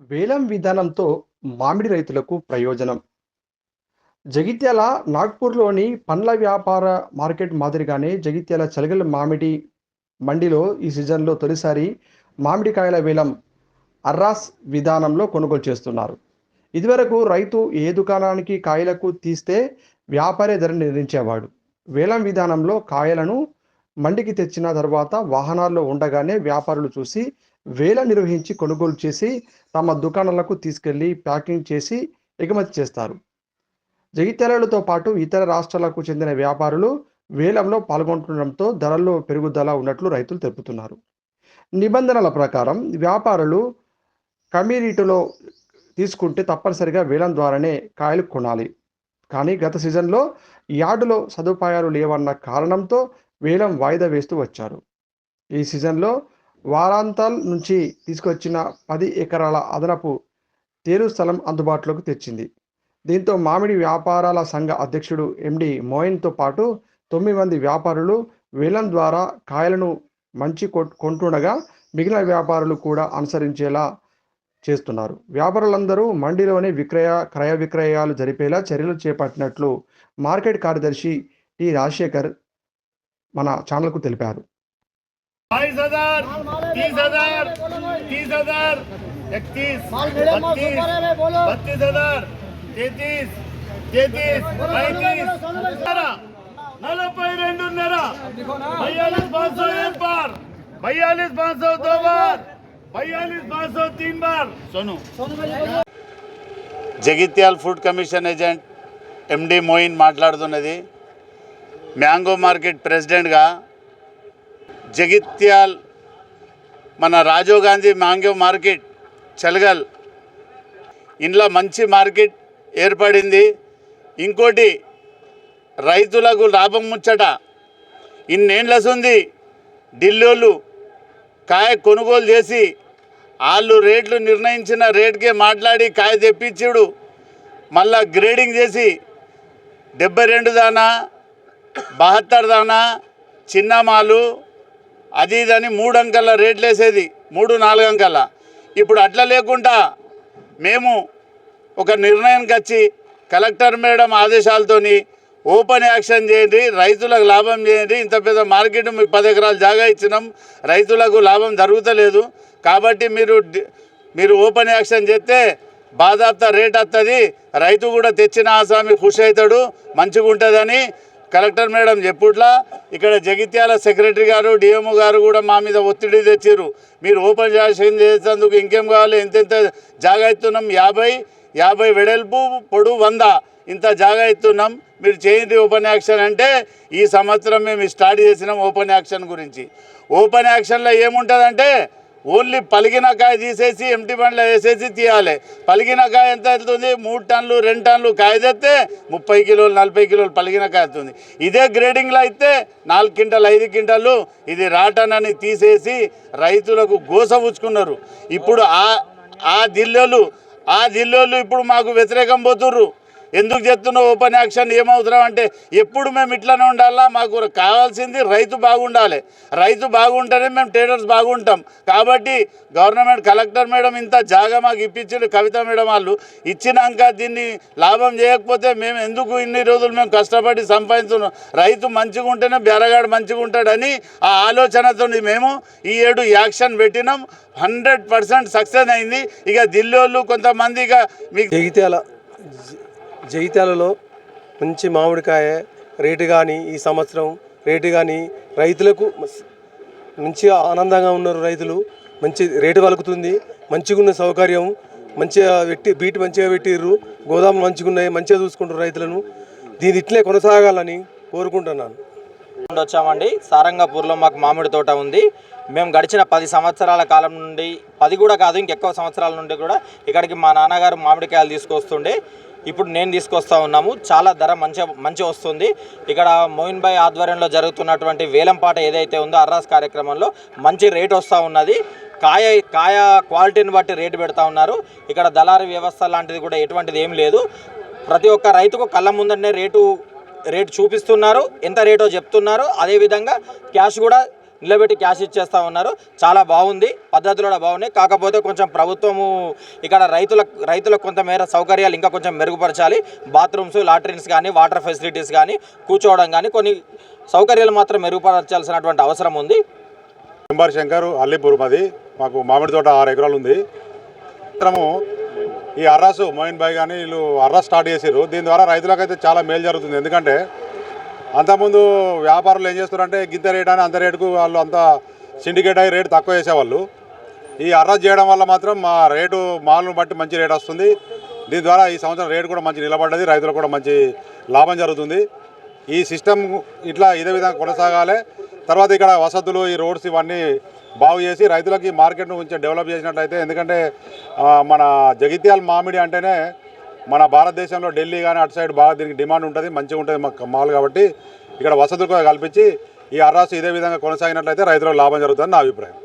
వేలం విధానంతో మామిడి రైతులకు ప్రయోజనం. జగిత్యాల నాగ్పూర్లోని పండ్ల వ్యాపార మార్కెట్ మాదిరిగానే జగిత్యాల చలిగల మామిడి మండిలో ఈ సీజన్లో తొలిసారి మామిడికాయల వేలం అర్రాస్ విధానంలో కొనుగోలు చేస్తున్నారు. ఇదివరకు రైతు ఏ దుకాణానికి కాయలకు తీస్తే వ్యాపారే ధర నిర్ణయించేవాడు. వేలం విధానంలో కాయలను మండికి తెచ్చిన తర్వాత వాహనాల్లో ఉండగానే వ్యాపారులు చూసి వేల నిర్వహించి కొనుగోలు చేసి తమ దుకాణాలకు తీసుకెళ్ళి ప్యాకింగ్ చేసి ఎగుమతి చేస్తారు. జగిత్యాలతో పాటు ఇతర రాష్ట్రాలకు చెందిన వ్యాపారులు వేలంలో పాల్గొంటుండడంతో ధరల్లో పెరుగుదల ఉన్నట్లు రైతులు తెలుపుతున్నారు. నిబంధనల ప్రకారం వ్యాపారులు కమ్యూనిటీలో తీసుకుంటే తప్పనిసరిగా వేలం ద్వారానే కాయలు కొనాలి. కానీ గత సీజన్లో యార్డులో సదుపాయాలు లేవన్న కారణంతో వేలం వాయిదా వేస్తూ వచ్చారు. ఈ సీజన్లో వారాంతాల్ నుంచి తీసుకొచ్చిన పది ఎకరాల అదనపు తేలు స్థలం అందుబాటులోకి తెచ్చింది. దీంతో మామిడి వ్యాపారాల సంఘ అధ్యక్షుడు ఎండి మోయిన్తో పాటు తొమ్మిది మంది వ్యాపారులు వేలం ద్వారా కాయలను మంచి కొంటుండగా మిగిలిన వ్యాపారులు కూడా అనుసరించేలా చేస్తున్నారు. వ్యాపారులందరూ మండిలోనే విక్రయ క్రయ విక్రయాలు జరిపేలా చర్యలు చేపట్టినట్లు మార్కెట్ కార్యదర్శి టి రాజశేఖర్ మన ఛానల్కు తెలిపారు. बाईस हजार तीस हजार तीस हजार इकतीस बत्तीस बत्तीस हजार तैतीस तैतीस पैंतीस नलब रेरा बयालीस पाँच सौ एक बार बयालीस पाँच सौ दो बार बयालीस पाँच सौ तीन बार Sonu Jagtial food commission agent MD Moin మాట్లాడుతున్నది మ్యాంగో మార్కెట్ ప్రెసిడెంట్గా జగిత్యాల్ మన రాజీవ్ గాంధీ మ్యాంగో మార్కెట్ చలగల్. ఇంట్లో మంచి మార్కెట్ ఏర్పడింది. ఇంకోటి రైతులకు లాభం ముచ్చట. ఇన్నేళ్ళసుంది ఢిల్లీలు కాయ కొనుగోలు చేసి వాళ్ళు రేట్లు నిర్ణయించిన రేట్కే మాట్లాడి కాయ తెప్పించుడు. మళ్ళా గ్రేడింగ్ చేసి డెబ్బై రెండు దానా బహత్తర్ దానా చిన్నమాలు అది ఇదని మూడు అంకెల రేట్లు వేసేది. మూడు నాలుగు అంకెల. ఇప్పుడు అట్లా లేకుండా మేము ఒక నిర్ణయానికి వచ్చి కలెక్టర్ మేడం ఆదేశాలతోని ఓపెన్ యాక్షన్ చేయండి రైతులకు లాభం చేయండి. ఇంత పెద్ద మార్కెట్ మీకు పది ఎకరాలు జాగా ఇచ్చినాం. రైతులకు లాభం జరుగుతలేదు. కాబట్టి మీరు మీరు ఓపెన్ యాక్షన్ చేస్తే బాధాప్త రేట్ వస్తుంది రైతు కూడా తెచ్చిన ఆసామి ఖుషి అవుతాడు మంచిగా ఉంటుందని కలెక్టర్ మేడం చెప్పుట్లా ఇక్కడ జగిత్యాల సెక్రటరీ గారు డిఎంఓ గారు కూడా మా మీద ఒత్తిడి తెచ్చారు మీరు ఓపెన్ యాక్షన్ చేసేందుకు ఇంకేం కావాలి? ఎంతెంత జాగా ఇస్తున్నాం యాభై యాభై వెడల్పు పొడు వంద ఇంత జాగా ఇస్తున్నాం మీరు చేయండి ఓపెన్ యాక్షన్ అంటే ఈ సంవత్సరం మేము స్టార్ట్ చేసినాం ఓపెన్ యాక్షన్ గురించి. ఓపెన్ యాక్షన్లో ఏముంటుందంటే ఓన్లీ పలిగిన కాయ తీసేసి ఎంటి బండ్లో వేసేసి తీయాలి. పలిగిన కాయ ఎంత వెళ్తుంది మూడు టన్నులు రెండు టన్నులు కాయ తెస్తే ముప్పై కిలోలు నలభై కిలోలు పలిగిన కాయ వెళ్తుంది ఇదే గ్రేడింగ్లో అయితే నాలుగు క్వింటాలు ఐదు క్వింటాలు ఇది రాటన్ అని తీసేసి రైతులకు గోస ఉచ్చుకున్నారు ఇప్పుడు ఆ ఆ దిల్లోలు ఆ దిల్లోలు ఇప్పుడు మాకు వ్యతిరేకం పోతుర్రు. ఎందుకు చెప్తున్నావు ఓపెన్ యాక్షన్ ఏమవుతున్నాం అంటే ఎప్పుడు మేము ఇట్లానే ఉండాలా? మాకు కావాల్సింది రైతు బాగుండాలి. రైతు బాగుంటేనే మేము ట్రేడర్స్ బాగుంటాం. కాబట్టి గవర్నమెంట్ కలెక్టర్ మేడం ఇంత జాగా మాకు ఇప్పించారు కవిత మేడం వాళ్ళు. ఇచ్చినాక దీన్ని లాభం చేయకపోతే మేము ఎందుకు ఇన్ని రోజులు మేము కష్టపడి సంపాదించున్నాం రైతు మంచిగా ఉంటేనే బెరగాడు మంచిగా ఉంటాడని ఆ ఆలోచనతో మేము ఈ ఏడు యాక్షన్ పెట్టినాం. హండ్రెడ్ పర్సెంట్ సక్సెస్ అయింది. ఇక ఢిల్లీ కొంతమంది ఇక మీకు జగిత్యాల జైతాలలో మంచి మామిడికాయ రేటు కానీ ఈ సంవత్సరం రేటు కానీ రైతులకు మంచిగా ఆనందంగా ఉన్నారు రైతులు. మంచి రేటు పలుకుతుంది. మంచిగా ఉన్న సౌకర్యం మంచిగా పెట్టి బీట్ మంచిగా పెట్టిర్రు గోదాములు మంచిగా ఉన్నాయి మంచిగా చూసుకుంటారు రైతులను. దీని ఇట్లే కొనసాగాలని కోరుకుంటున్నాను. వచ్చామండి. సారంగపూర్లో మాకు మామిడి తోట ఉంది. మేము గడిచిన పది సంవత్సరాల కాలం నుండి పది కూడా కాదు ఇంకెక్కువ సంవత్సరాల నుండి కూడా ఇక్కడికి మా నాన్నగారు మామిడికాయలు తీసుకొస్తుండే. ఇప్పుడు నేను తీసుకొస్తా ఉన్నాము. చాలా ధర మంచి మంచి వస్తుంది. ఇక్కడ మోయిన్ భాయ్ ఆధ్వర్యంలో జరుగుతున్నటువంటి వేలంపాట ఏదైతే ఉందో అర్రాస్ కార్యక్రమంలో మంచి రేట్ వస్తూ ఉన్నది. కాయ కాయ క్వాలిటీని బట్టి రేటు పెడతా ఉన్నారు. ఇక్కడ దళారీ వ్యవస్థ లాంటిది కూడా ఎటువంటిది ఏం లేదు. ప్రతి ఒక్క రైతుకు కళ్ళ ముందనే రేటు రేటు చూపిస్తున్నారు. ఎంత రేటో చెప్తున్నారు. అదేవిధంగా క్యాష్ కూడా నిలబెట్టి క్యాష్ ఇచ్చేస్తూ ఉన్నారు. చాలా బాగుంది. పద్ధతులు కూడా బాగున్నాయి. కాకపోతే కొంచెం ప్రభుత్వము ఇక్కడ రైతుల రైతులకు కొంతమేర సౌకర్యాలు ఇంకా కొంచెం మెరుగుపరచాలి. బాత్రూమ్స్ లాట్రిన్స్ కానీ వాటర్ ఫెసిలిటీస్ కానీ కూర్చోవడం కానీ కొన్ని సౌకర్యాలు మాత్రం మెరుగుపరచాల్సినటువంటి అవసరం ఉంది. ఎంబార్ శంకర్ అల్లిపూర్ మాది. మాకు మామిడి తోట ఆరు ఎకరాలు ఉంది. మాత్రము ఈ అర్రాసు మోయిన్ బాయ్ కానీ వీళ్ళు అర్రా స్టార్ట్ చేసారు దీని ద్వారా రైతులకైతే చాలా మేలు జరుగుతుంది. ఎందుకంటే అంతకుముందు వ్యాపారులు ఏం చేస్తున్నారంటే గింత రేట్ అని అంత రేటుకు వాళ్ళు అంత సిండికేట్ అయ్యి రేటు తక్కువ చేసేవాళ్ళు. ఈ అర్రాస్ చేయడం వల్ల మాత్రం మా రేటు మాలను బట్టి మంచి రేట్ వస్తుంది. దీని ద్వారా ఈ సంవత్సరం రేటు కూడా మంచి నిలబడ్డది రైతులకు కూడా మంచి లాభం జరుగుతుంది. ఈ సిస్టమ్ ఇట్లా ఇదే విధంగా కొనసాగాలి. తర్వాత ఇక్కడ వసతులు ఈ రోడ్స్ ఇవన్నీ బాగు చేసి రైతులకి మార్కెట్ను కొంచెం డెవలప్ చేసినట్లయితే ఎందుకంటే మన జగిత్యాల మామిడి అంటేనే మన భారతదేశంలో ఢిల్లీ కానీ అటు సైడ్ బాగా దీనికి డిమాండ్ ఉంటుంది మంచిగా ఉంటుంది మాకు మాల్ కాబట్టి ఇక్కడ వసతులు కూడా కల్పించి ఈ అర్రాసు ఇదే విధంగా కొనసాగినట్లయితే రైతులకు లాభం జరుగుతుందని నా అభిప్రాయం.